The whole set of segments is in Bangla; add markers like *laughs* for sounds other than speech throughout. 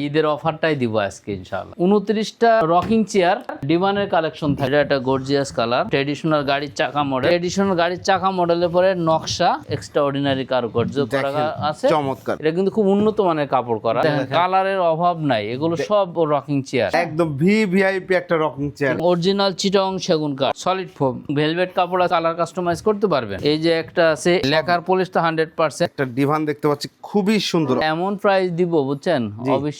ঈদের অফারটাই দিব আজকে ইনশাআল্লাহ। উনত্রিশটা রকিং চেয়ার ডিমানের কালেকশন থাকে। এটা একটা গর্জিয়াস কালার ট্রেডিশনাল গাড়ির চাকা মডেল ট্রেডিশনাল গাড়ির চাকা মডেলের পরে নকশা এক্সট্রা অর্ডিনারি কারুকার্য করা আছে। চমৎকার। এটা কিন্তু খুব উন্নত মানের কাপড় করা। কালারের অভাব নাই। এগুলো সব রকিং চেয়ার। একদম ভি ভিআইপি একটা রকিং চেয়ার। অরিজিনাল চিটং সেগুন কাঠ সলিড ফোম ভেলভেট কাপড় কালার কাস্টমাইজ করতে পারবেন। এই যে একটা আছে লেখার পলিশটা হান্ড্রেড পার্সেন্ট একটা ডিভান দেখতে পাচ্ছি খুবই সুন্দর। এমন প্রাইস দিব বুঝছেন?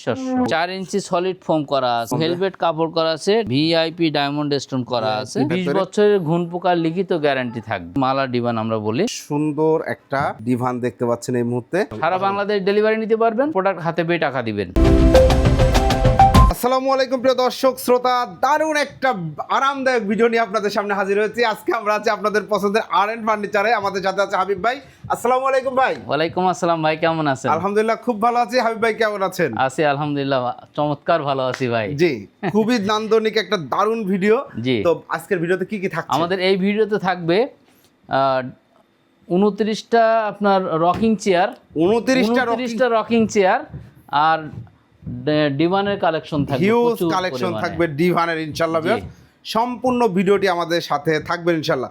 অবিশ্বাস্য। চার ইঞ্চি সলিড ফোম করা আছে হেলমেট কাপড় করা আছে ভিআইপি ডায়মন্ড স্টোন করা আছে। বিশ বছরের ঘুন পোকার লিখিত গ্যারান্টি থাকবে। মালা ডিবান আমরা বলি। সুন্দর একটা ডিভান দেখতে পাচ্ছেন এই মুহূর্তে। সারা বাংলাদেশ ডেলিভারি নিতে পারবেন প্রোডাক্ট হাতে পেয়ে টাকা দিবেন। আসসালামু আলাইকুম প্রিয় দর্শক শ্রোতা দারুণ একটা আরামদায়ক ভিডিও নিয়ে আপনাদের সামনে হাজির হয়েছি। আজকে আমরা আছি আপনাদের পছন্দের আর এন্ড ফার্নিচারে আমাদের সাথে আছে হাবিব ভাই। আসসালামু আলাইকুম ভাই। ওয়ালাইকুম আসসালাম ভাই কেমন আছেন? আলহামদুলিল্লাহ খুব ভালো আছি। হাবিব ভাই কেমন আছেন? আছি আলহামদুলিল্লাহ চমৎকার ভালো আছি ভাই। জি খুবই নান্দনিক একটা দারুণ ভিডিও জি। তো আজকের ভিডিওতে কি কি থাকছে? আমাদের এই ভিডিওতে থাকবে উনত্রিশটা আপনার রকিং চেয়ার উনত্রিশটা উনত্রিশটা রকিং চেয়ার আর ডে- ডিমানের কালেকশন থাকবে হিউজ কালেকশন থাকবে ডিভানের ইনশাল্লাহ সম্পূর্ণ ভিডিওটি আমাদের সাথে ইনশাল্লাহ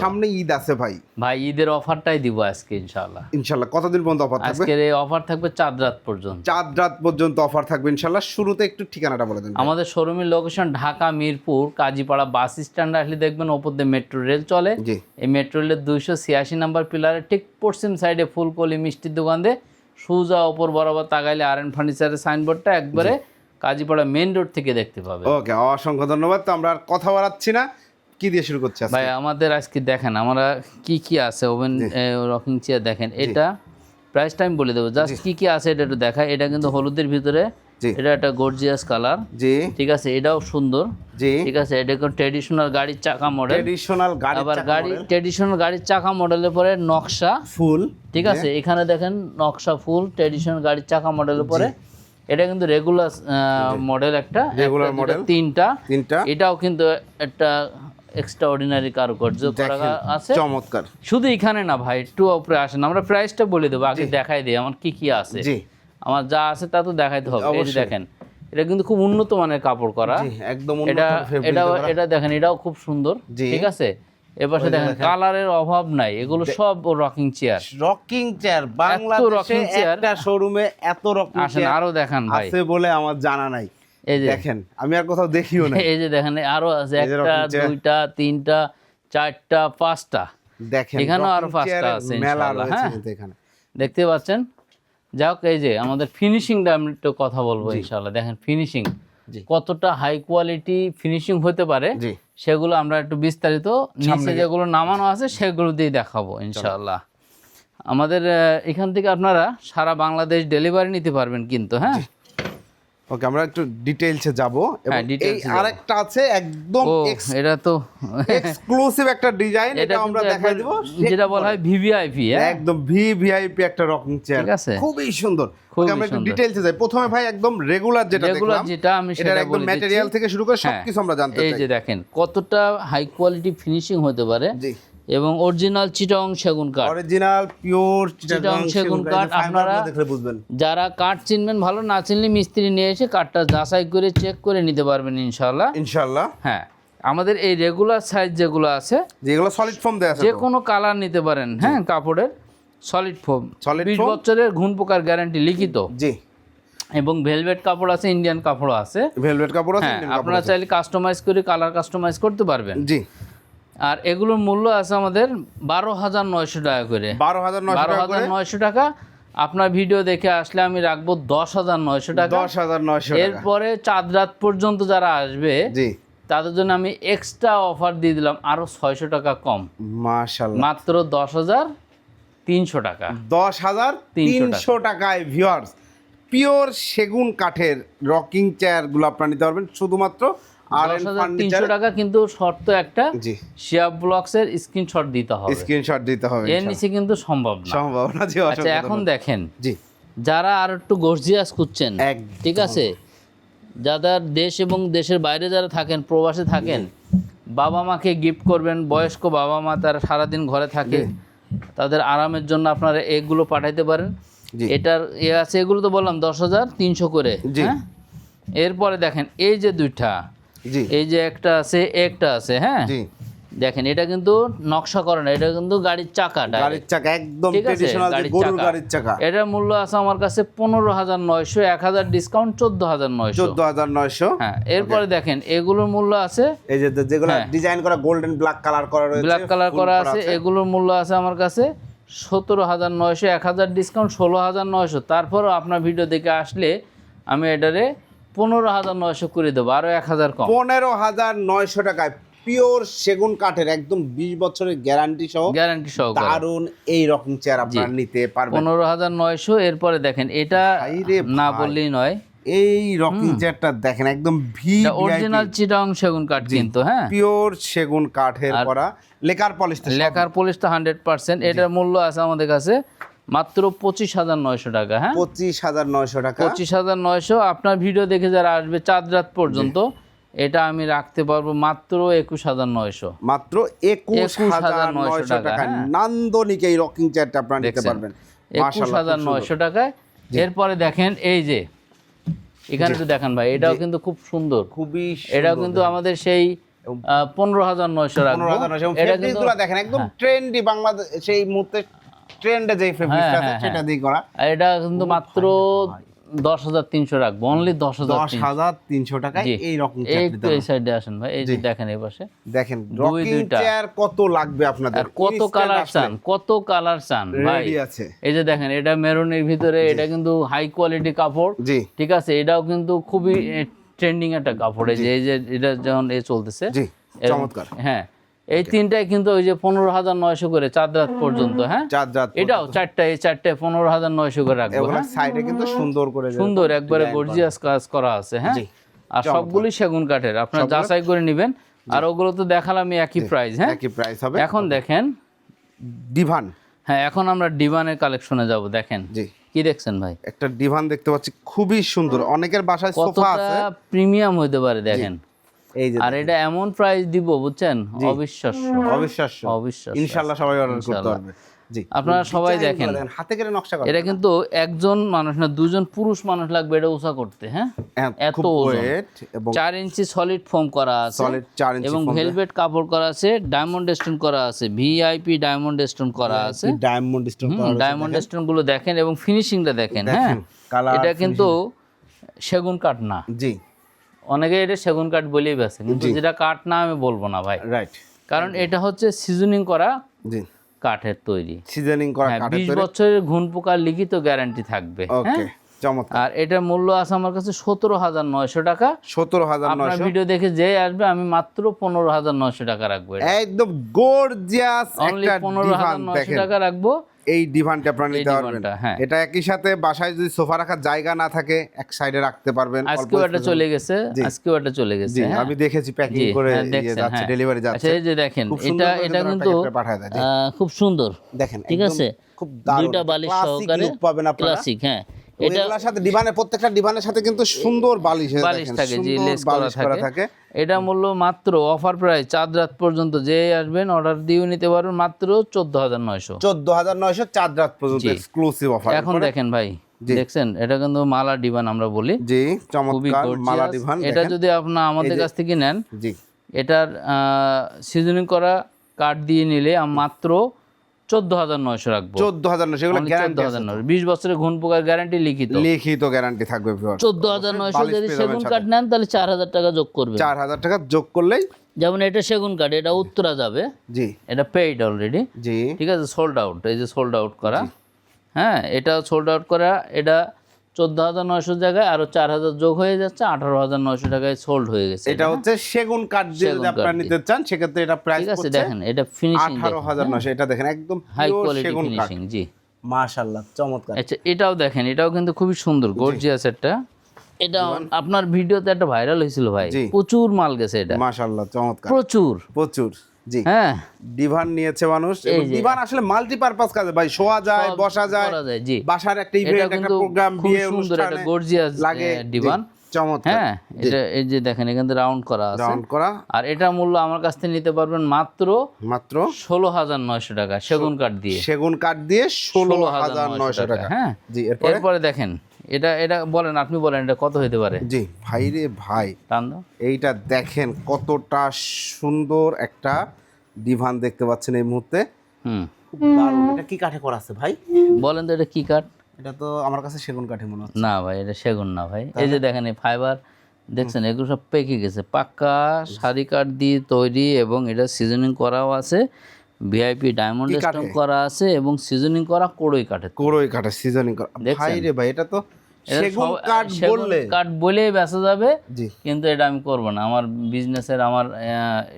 সামনে ঈদ আছে ভাই। ভাই ঈদের অফারটাই দিব আজকে ইনশাআল্লাহ। ইনশাল্লাহ কতদিন পর্যন্ত অফার থাকবে? আজকের এই অফার থাকবে চাঁদ রাত পর্যন্ত। চাঁদ রাত পর্যন্ত অফার থাকবে ইনশাল্লাহ শুরুতে একটু ঠিকানাটা বলে দেন আমাদের শোরুমের location Dhaka Mirpur Kazipara bus stand আসলে দেখবেন ওপর দিয়ে মেট্রো রেল চলে। এই মেট্রো রেলের দুইশো ছিয়াশি নাম্বার পিলারের ঠিক পশ্চিম সাইডে ফুলকলি মিষ্টির দোকান দিয়ে সুজা ওপর বরাবর তাকাইলে আর এন ফার্নিচারের সাইনবোর্ডটা একবারে কাজীপাড়া মেন রোড থেকে দেখতে পাবে। ওকে অসংখ্য ধন্যবাদ। তো আমরা আর কথা বাড়াচ্ছি না। কি দিয়ে শুরু করছি? ভাই আমাদের আজকে দেখেন আমরা কি কি আছে? ওভেন রকিং চেয়ার দেখেন। এটা প্রাইসটা আমি বলে দেবো। জাস্ট কি কি আছে এটা একটু দেখায় এটা কিন্তু হলুদের ভিতরে। এটা একটা গর্জিয়াস কালার জি। ঠিক আছে এটাও সুন্দর। জি। ঠিক আছে এটা ট্রেডিশনাল গাড়ির চাকা মডেল ট্রেডিশনাল গাড়ি আবার গাড়ি ট্রেডিশনাল গাড়ির চাকা মডেলের পরে নকশা। ফুল। ঠিক আছে এখানে দেখেন নকশা ফুল ট্রেডিশনাল গাড়ির চাকা মডেলের পরে। এটা কিন্তু রেগুলার মডেল একটা। রেগুলার মডেল তিনটা। তিনটা। এটাও কিন্তু একটা এক্সট্রা অর্ডিনারি কারুকার্য করা আছে। চমৎকার। শুধু এখানে না ভাই একটু উপরে আসেন। আমরা প্রাইসটা বলে দেবো আগে দেখাই দিই আমার কি কি আছে। জি। আমার যা আছে তা তো দেখাইতে হবে। এই দেখেন এটা কিন্তু খুব উন্নত মানের কাপড় করা। একদম এটা এটা এটা দেখেন এটাও খুব সুন্দর ঠিক আছে? এপাশে দেখেন কালারের অভাব নাই এগুলো সব রকিং চেয়ার রকিং চেয়ার বাংলাদেশে। একটা শোরুমে এত রকিং আসেন আরও দেখান ভাই। আছে বলে আমার জানা নাই। এই যে। দেখেন আমি আর কোথাও দেখিও না *laughs* এই যে দেখেন আরও আছে একটা দুইটা তিনটা চারটা পাঁচটা। দেখেন এখানেও আরও পাঁচটা আছে মেলা রয়েছে হ্যাঁ। এখানে। দেখতে পাচ্ছেন? যাক এই যে আমাদের ফিনিশিংটা আমি একটু কথা বলব ইনশাল্লাহ দেখেন ফিনিশিং কতটা হাই কোয়ালিটি ফিনিশিং হতে পারে সেগুলো আমরা একটু বিস্তারিত নিচে যেগুলো নামানো আছে সেগুলো দিয়ে দেখাবো ইনশাল্লাহ আমাদের এখান থেকে আপনারা সারা বাংলাদেশ ডেলিভারি নিতে পারবেন কিন্তু হ্যাঁ? ওকে আমরা একটু ডিটেইলসে যাব এবং হ্যাঁ, এই আরেকটা আছে একদম এটা তো এক্সক্লুসিভ একটা ডিজাইন এটা আমরা দেখাই দিব। যেটা বলা হয় ভিভিআইপি হ্যাঁ? একদম ভি ভিআইপি একটা রকিং চেয়ার ঠিক আছে। খুবই সুন্দর। ওকে আমরা একটু। ডিটেইলসে যাই। প্রথমে ভাই একদম রেগুলার যেটা রেগুলার যেটা আমি সেটা একদম ম্যাটেরিয়াল থেকে শুরু করে হ্যাঁ, সবকিছু আমরা জানতে এই যে দেখেন কতটা হাই কোয়ালিটি ফিনিশিং হতে পারে। জি। এবং অরিজিনাল চিটং সেগুন কাঠ। অরিজিনাল পিওর চিটাগাং সেগুন কাঠ আপনারা দেখলে বুঝবেন। যারা কাঠ চিনবেন ভালো না চিনলে মিস্ত্রি নিয়ে এসে কাঠটা যাচাই করে চেক করে নিতে পারবেন ইনশাল্লাহ ইনশাআল্লাহ। হ্যাঁ আমাদের এই রেগুলার সাইজ যেগুলো আছে যেগুলো সলিড ফর্ম দেয়া আছে যে কোনো কালার নিতে পারেন হ্যাঁ কাপড়ের সলিড ফোম সলিড বিশ? বছরের ঘুণ পোকার গ্যারান্টি লিখিত। জি। এবং ভেলভেট কাপড় আছে ইন্ডিয়ান কাপড় আছে। ভেলভেট কাপড় আছে হ্যাঁ আপনারা চাইলে কাস্টমাইজ করে কালার কাস্টমাইজ করতে পারবেন। জি। আর এগুলোর মূল্য আছে আমাদের বারো হাজার নয়শো টাকা করে। বারো হাজার বারো টাকা হাজার নয়শো টাকা। আপনার ভিডিও দেখে আসলে আমি রাখব দশ হাজার নয়শো টাকা। দশ হাজার নয়শো এরপরে চাঁদ রাত পর্যন্ত যারা আসবে জি। তাদের জন্য আমি এক্সট্রা অফার দিয়ে দিলাম আরও ছয়শো টাকা কম। মাশাল্লাহ মাত্র দশ হাজার তিনশো টাকা। দশ হাজার 300 তিনশো টাকায় ভিউয়ার্স পিওর সেগুন কাঠের রকিং চেয়ারগুলো আপনারা নিতে পারবেন। শুধুমাত্র আর তিনশো টাকা কিন্তু শর্ত একটা শিয়া ব্লকস এর স্ক্রিনশট দিতে হবে। স্ক্রিনশট দিতে হবে এর নিচে কিন্তু সম্ভব না। সম্ভাবনা জি আচ্ছা এখন দেখেন। জি। যারা আর একটু গর্জিয়াস খুঁজছেন ঠিক আছে? যাদের দেশ এবং দেশের বাইরে যারা থাকেন প্রবাসে থাকেন বাবা মাকে গিফট করবেন বয়স্ক বাবা মা তারা সারাদিন ঘরে থাকে তাদের আরামের জন্য আপনারা এগুলো পাঠাইতে পারেন। এটার এ আছে এগুলো তো বললাম দশ হাজার তিনশো করে হ্যাঁ? এরপরে দেখেন এই যে দুইটা এই যে একটা আছে একটা আছে হ্যাঁ? দেখেন এটা কিন্তু নকশা করে না এটা কিন্তু গাড়ির চাকা direct। গাড়ির চাকা একদম ট্রেডিশনাল যে গাড়ির গরুর চাকা। গাড়ির চাকা। এটার মূল্য আছে আমার কাছে পনেরো হাজার নয়শো এক হাজার ডিসকাউন্ট চোদ্দ হাজার নয়শো। চোদ্দ হাজার নয়শো। হ্যাঁ এরপরে দেখেন এগুলোর মূল্য আছে। এই যে যেগুলো হ্যাঁ। ডিজাইন করা গোল্ডেন ব্ল্যাক কালার করা রয়েছে ব্ল্যাক কালার করা আছে এগুলোর মূল্য আছে আমার কাছে সতেরো হাজার নয়শো এক হাজার ডিসকাউন্ট ষোলো হাজার নয়শো। তারপরও আপনার ভিডিও দেখে আসলে আমি এটারে পনেরো হাজার নয়শো করে দেবো আরও এক হাজার কম। পনেরো হাজার নয়শো টাকায় পিওর সেগুন কাঠের একদম বিশ বছরের গ্যারান্টি সহ গ্যারান্টি সহকারে দারুণ এই রকম চেয়ার আপনারা নিতে পারবেন। পনেরো হাজার নয়শো এরপরে দেখেন এটা না বললেই নয়। এই রকিং চেয়ারটা দেখেন একদম ভি অরিজিনাল চিটাং সেগুন কাঠ কিন্তু হ্যাঁ। পিওর সেগুন কাঠের করা লেকার পলিশ লেখার পলিশটা হান্ড্রেড পার্সেন্ট এটার মূল্য আছে আমাদের কাছে মাত্র পঁচিশ হাজার নয়শো টাকা হ্যাঁ? পঁচিশ হাজার নয়শো টাকা। পঁচিশ হাজার নয়শো। আপনার ভিডিও দেখে যারা আসবে চাঁদ রাত পর্যন্ত এটা আমি রাখতে পারব মাত্র একুশ হাজার নয়শো। মাত্র একুশ হাজার নয়শো টাকা হ্যাঁ। নান্দনিক এই রকিং চেয়ারটা আপনারা নিতে পারবেন। একুশ হাজার নয়শো টাকায়। এরপরে দেখেন এই যে এখানে তো দেখান ভাই এটাও কিন্তু খুব সুন্দর। খুবই এটাও কিন্তু আমাদের সেই পনেরো হাজার নয়শো রাখব। হাজার এটা কিন্তু দেখেন একদম ট্রেন্ডি বাংলাদেশ সেই মুহূর্তে ট্রেন্ডে যে ফেব্রিকটা আছে হ্যাঁ, সেটা দিয়ে করা। এটা কিন্তু মাত্র দশ হাজার তিনশো রাখব অনলি দশ হাজার দশ হাজার তিনশো টাকায় এই রকম একটু এই সাইডে আসেন ভাই এই যে দেখেন এই পাশে। দেখেন রকিং চেয়ার কত লাগবে আপনাদের? আর কত কালার চান কত কালার চান ভাই। আছে। এই যে দেখেন এটা মেরুনের ভিতরে এটা কিন্তু হাই কোয়ালিটি কাপড় জি। ঠিক আছে? এটাও কিন্তু খুবই ট্রেন্ডিং একটা কাপড়। এই যে এই যে এটা যখন এ চলতেছে। জি চমৎকার। হ্যাঁ এই তিনটাই কিন্তু ওই যে পনেরো হাজার নয়শো করে চাঁদ রাত পর্যন্ত হ্যাঁ? চার রাত এটাও চারটা এই চারটে পনেরো হাজার নয়শো করে রাখব এগুলো হ্যাঁ? সাইডে কিন্তু সুন্দর করে সুন্দর একবারে গর্জিয়াস কাজ করা আছে হ্যাঁ? আর সবগুলি সেগুন কাঠের আপনার যাচাই করে নেবেন। আর ওগুলো তো দেখালাম একই প্রাইস হ্যাঁ? একই প্রাইস হবে। এখন দেখেন। ডিভান হ্যাঁ এখন আমরা ডিভানের কালেকশনে যাব দেখেন। জি। কি দেখছেন ভাই? একটা ডিভান দেখতে পাচ্ছি খুবই সুন্দর। অনেকের বাসায় সোফা কতটা আছে। প্রিমিয়াম হতে পারে দেখেন। এই যে আর এটা এমন প্রাইস দিব বুঝছেন? অবিশ্বাস্য। অবিশ্বাস্য। অবিশ্বাস্য। ইনশাআল্লাহ সবাই অর্ডার করতে পারবে। জি। আপনারা সবাই দেখেন। হাতে করে নকশা করা এটা কিন্তু একজন মানুষ না দুজন পুরুষ মানুষ লাগবে এটা উষা করতে হ্যাঁ? হ্যাঁ, এত চার ইঞ্চি সলিড ফোম করা আছে সলিড চার ইঞ্চি এবং ভেলভেট কাপড় করা আছে ডায়মন্ড স্টোন করা আছে ভিআইপি ডায়মন্ড স্টোন করা আছে। Diamond stone. ডায়মন্ড স্টোনগুলো দেখেন এবং ফিনিশিংটা দেখেন হ্যাঁ? এটা কিন্তু সেগুন কাঠ না। জি। অনেকে এটা সেগুন কাঠ বলেই বেছে কিন্তু যেটা কাঠ না আমি বলব না ভাই। রাইট কারণ এটা হচ্ছে সিজনিং করা জি। কাঠের তৈরি। সিজনিং করা হ্যাঁ কাঠের তৈরি। বছরের ঘুণ পোকার লিখিত গ্যারান্টি থাকবে ওকে হ্যাঁ চমৎকার। আর এটার মূল্য আছে আমার কাছে সতেরো হাজার নয়শো টাকা। সতেরো হাজার আপনার ভিডিও দেখে যে আসবে আমি মাত্র পনেরো হাজার নয়শো টাকা রাখব একদম গর্জিয়াস একটা হাজার নয়শো টাকা রাখব। এই ডিভানটা আপনারা নিতে পারবেন হ্যাঁ। এটা একই সাথে বাসায় যদি সোফা রাখার জায়গা না থাকে এক সাইডে রাখতে পারবেন আজকে এ। চলে গেছে আজকে ওটা চলে গেছে হ্যাঁ আমি দেখেছি প্যাকিং করে হ্যাঁ, ইয়ে যাচ্ছে হ্যাঁ। ডেলিভারি আচ্ছা যাচ্ছে এই যে দেখেন এটা এটা কিন্তু। খুব সুন্দর দেখেন ঠিক আছে খুব দুইটা বালিশ সহকারে পাবেন আপনারা ক্লাসিক হ্যাঁ এটা সাথে ডিভানের প্রত্যেকটা ডিভানের সাথে কিন্তু সুন্দর বালিশ বালিশ থাকে জি লেস করা থাকে। এটা মূল্য মাত্র অফার প্রাইস চাঁদ রাত পর্যন্ত যে আসবেন অর্ডার দিয়েও নিতে পারবেন মাত্র চোদ্দ হাজার নয়শো। চোদ্দ হাজার নয়শো চার রাত পর্যন্ত এক্সক্লুসিভ অফার এখন দেখেন ভাই দেখছেন? এটা কিন্তু মালা ডিবান আমরা বলি। জি চমৎকার মালা ডিভান এটা যদি আপনার আমাদের কাছ থেকে নেন জি। এটার সিজনিং করা কার্ড দিয়ে নিলে মাত্র চোদ্দ হাজার নয়শো রাখব। চোদ্দ হাজার নয়শো এগুলো চোদ্দ হাজার নয়শো। বিশ বছরের ঘুণ পোকার গ্যারান্টি লিখিত। লিখিত গ্যারান্টি থাকবে চোদ্দ হাজার নয়শো যদি সেগুন কাঠ নেন তাহলে চার হাজার টাকা যোগ করবে চার হাজার টাকা যোগ করলেই যেমন এটা সেগুন কাঠ এটা উত্তরা যাবে। জি। এটা পেইড অলরেডি জি। ঠিক আছে সোল্ড আউট এই যে সোল্ড আউট করা। হ্যাঁ এটা সোল্ড আউট করা এটা চোদ্দ হাজার নয়শো জায়গায় আরও চার হাজার যোগ হয়ে যাচ্ছে আঠারো হাজার নয়শো টাকায় সোল্ড হয়ে গেছে। এটা হচ্ছে সেগুন কাঠ দিয়ে যদি আপনারা নিতে চান সেক্ষেত্রে এটা প্রাইস ঠিক আছে দেখেন এটা ফিনিশিং আঠারো হাজার নয়শো এটা দেখেন একদম হাই কোয়ালিটি ফিনিশিং জি। মাশাআল্লাহ চমৎকার। আচ্ছা এটাও দেখেন এটাও কিন্তু খুবই সুন্দর গর্জিয়াস একটা। এটা আপনার ভিডিওতে একটা ভাইরাল হয়েছিল ভাই প্রচুর মাল গেছে এটা। মাশাআল্লাহ চমৎকার। প্রচুর। প্রচুর। জি। হ্যাঁ। ডিভান নিয়েছে মানুষ। ডিভান আসলে মাল্টিপারপাস কাজে ভাই শোয়া যায় বসা যায়। জি। বাসার একটা ইভেন্ট একটা প্রোগ্রাম বিয়ে অনুষ্ঠানে গর্জিয়াস লাগে। ডিভান। হ্যাঁ এটা এই যে দেখেন এখান থেকে রাউন্ড করা আছে। রাউন্ড করা। আর এটা মূল্য আমার কাছ থেকে নিতে পারবেন মাত্র মাত্র ষোলো হাজার নয়শো টাকা সেগুন কাঠ দিয়ে। সেগুন কাঠ দিয়ে ষোলো হাজার নয়শো টাকা। হ্যাঁ। জি এরপরে দেখেন এটা এটা বলেন আপনি বলেন এটা কত হতে পারে? জি ভাই রে ভাই। এইটা দেখেন কতটা সুন্দর একটা ডিভান দেখতে পাচ্ছেন এই মুহূর্তে। হুম। দারুণ। এটা কি কাঠে করা আছে ভাই? বলেন তো এটা কি কাঠ? এটা তো আমার কাছে সেগুন কাঠে মনে হচ্ছে। না ভাই এটা সেগুন না ভাই। এই যে দেখেন এই ফাইবার দেখছেন এগুলো সব পেকে গেছে। পাক্কা শাড়ি কাঠ দিয়ে তৈরি এবং এটা সিজনিং করাও আছে। ভিআইপি ডায়মন্ড স্টোন করা আছে এবং সিজনিং করা কোড়ই কাঠের কোড়ই কাঠে সিজনিং করা। ভাই রে ভাই এটা তো সেগুন কাঠ বললে। কাঠ বলেই বেচা যাবে জি। কিন্তু এটা আমি করব না। আমার বিজনেসের আমার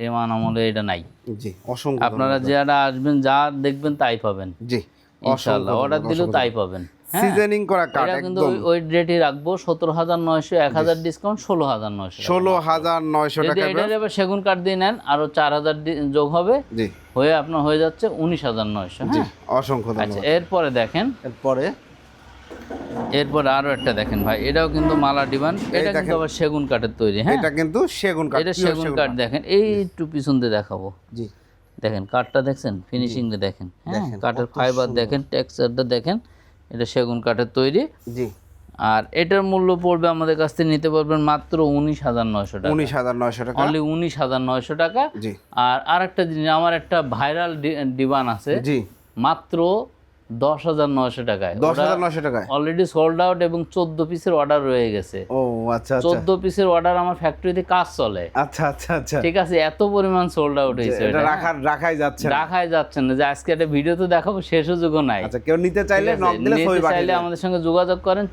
এমান আমলে এটা নাই। জি অসংখ্য আপনারা যারা আসবেন যা দেখবেন তাই পাবেন। জি ইনশাআল্লাহ অর্ডার দিলেও তাই পাবেন। সিজনিং করা কাঠ কিন্তু একদম। ওই- ওই রাখব সতেরো হাজার নয়শো এক হাজার ডিসকাউন্ট ষোলো হাজার নয়শো ষোলো হাজার নয়শো টাকা এবার সেগুন কাঠ দিয়ে নেন আরও চার হাজার যোগ হবে জি। হয়ে আপনার হয়ে যাচ্ছে উনিশ হাজার নয়শো জি হ্যাঁ? অসংখ্য আচ্ছা এরপরে দেখেন। এরপরে? এরপরে আরও একটা দেখেন ভাই এটাও কিন্তু মালা ডিবান এটা কিন্তু আবার সেগুন কাঠের তৈরি হ্যাঁ? এটা কিন্তু সেগুন কাঠ এটা সেগুন কাঠ দেখেন এই একটু পিছন দিয়ে দেখাবো। জি। দেখেন কাঠটা দেখছেন? ফিনিশিংটা দেখেন হ্যাঁ? দেখেন, কাঠের ফাইবার দেখেন টেক্সচারটা দেখেন এটা সেগুন কাঠের তৈরি। জি। আর এটার মূল্য পড়বে আমাদের কাছ থেকে নিতে পারবেন মাত্র উনিশ হাজার নয়শো টাকা। উনিশ হাজার নয়শো টাকা। অনলি উনিশ হাজার নয়শো টাকা। জি। আর আরেকটা জিনিস আমার একটা ভাইরাল ডিবান আছে। জি। মাত্র দশ হাজার নয়শো টাকায়। দশ হাজার নয়শো টাকায়? অলরেডি সোল্ড আউট এবং চোদ্দ পিসের অর্ডার রয়ে গেছে। ও আচ্ছা আচ্ছা। চোদ্দ পিসের অর্ডার আমার ফ্যাক্টরিতে কাজ চলে। আচ্ছা আচ্ছা আচ্ছা। ঠিক আছে এত পরিমাণ সোল্ড আউট হয়েছে এটা রাখার রাখাই যাচ্ছে না। দেখাই যাচ্ছে না। যে আজকে একটা ভিডিও তো দেখাবো সে সুযোগও নাই। আচ্ছা কেউ নিতে চাইলে নক দিলে নিতে পাঠিয়ে চাইলে আমাদের সঙ্গে যোগাযোগ করেন।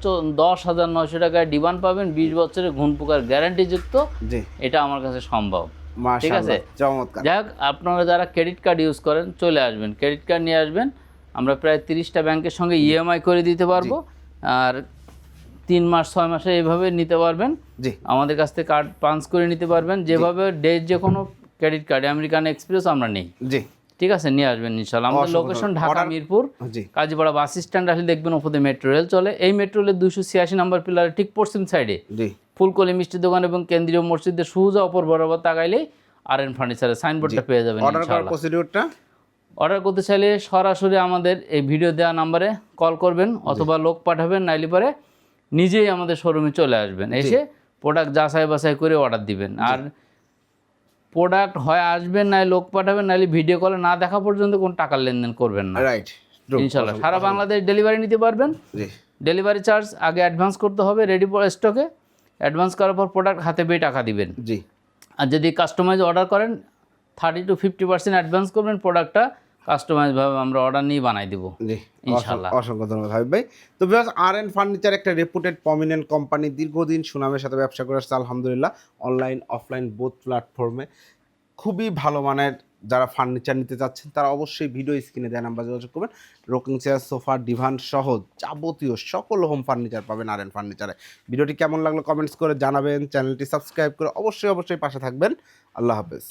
দশ হাজার নয়শো টাকায় ডিমান্ড পাবেন বিশ বছরের ঘুণ পোকার গ্যারান্টি যুক্ত। জি। এটা আমার কাছে সম্ভব। ঠিক আছে? চমৎকার। যাই হোক আপনারা যারা ক্রেডিট কার্ড ইউজ করেন চলে আসবেন। ক্রেডিট কার্ড নিয়ে আসবেন। আমরা প্রায় তিরিশটা ব্যাংকের সঙ্গে ইএমআই করে দিতে পারব। আর তিন মাস ছয় মাসে এইভাবে নিতে পারবেন। জি। আমাদের কাছ থেকে কার্ড পাঞ্চ করে নিতে পারবেন। যেভাবে ডে যে কোনো ক্রেডিট কার্ড আমেরিকান এক্সপ্রেস আমরা নেই। জি। ঠিক আছে? নিয়ে আসবেন ইনশাল্লাহ। আমাদের location Dhaka Mirpur. Kazipara bus stand আসলে দেখবেন ওপরে মেট্রো রেল চলে। এই মেট্রো রেলের দুশো ছিয়াশি নম্বর পিলারের ঠিক পশ্চিম সাইডে জি। ফুলকলি মিষ্টি দোকান এবং কেন্দ্রীয় মসজিদের সুজা অপর বরাবর তাকাইলেই আর এন ফার্নিচারের সাইনবোর্ডটা পেয়ে যাবেন অর্ডার করার প্রসিডিউরটা অর্ডার করতে চাইলে সরাসরি আমাদের এই ভিডিও দেওয়া নাম্বারে কল করবেন অথবা লোক পাঠাবেন নাইলে পরে নিজেই আমাদের শোরুমে চলে আসবেন। এসে প্রোডাক্ট যাচাই বাছাই করে অর্ডার দিবেন। আর প্রোডাক্ট হয় আসবেন নাই লোক পাঠাবেন নাইলে ভিডিও কলে না দেখা পর্যন্ত কোনো টাকার লেনদেন করবেন না। রাইট ইনশাল্লাহ সারা বাংলাদেশ ডেলিভারি নিতে পারবেন। ডেলিভারি চার্জ আগে অ্যাডভান্স করতে হবে রেডি স্টকে অ্যাডভান্স করার পর প্রোডাক্ট হাতে পেয়ে টাকা দিবেন। জি। আর যদি কাস্টমাইজ অর্ডার করেন thirty to fifty percent advance করবেন প্রোডাক্টটা কাস্টমাইজভাবে আমরা অর্ডার নিয়ে বানাই দেবো। জি ইনশাআল্লাহ। অসংখ্য- অসংখ্য ধন্যবাদ হাবিব ভাই। তো বিকজ আর এন ফার্নিচার একটা রেপুটেড প্রমিনেন্ট কোম্পানি দীর্ঘদিন সুনামের সাথে ব্যবসা করে আসছে আলহামদুলিল্লাহ। অনলাইন অফলাইন বোথ প্ল্যাটফর্মে খুবই ভালো মানের যারা ফার্নিচার নিতে চাচ্ছেন তারা অবশ্যই ভিডিও স্ক্রিনে দেয় নাম্বার যোগাযোগ করবেন। রোকিং চেয়ার সোফা ডিভান সহ যাবতীয় সকল হোম ফার্নিচার পাবেন আর এন ফার্নিচারে ভিডিওটি কেমন লাগল কমেন্টস করে জানাবেন। চ্যানেলটি সাবস্ক্রাইব করে অবশ্যই অবশ্যই পাশে থাকবেন। আল্লাহ হাফেজ।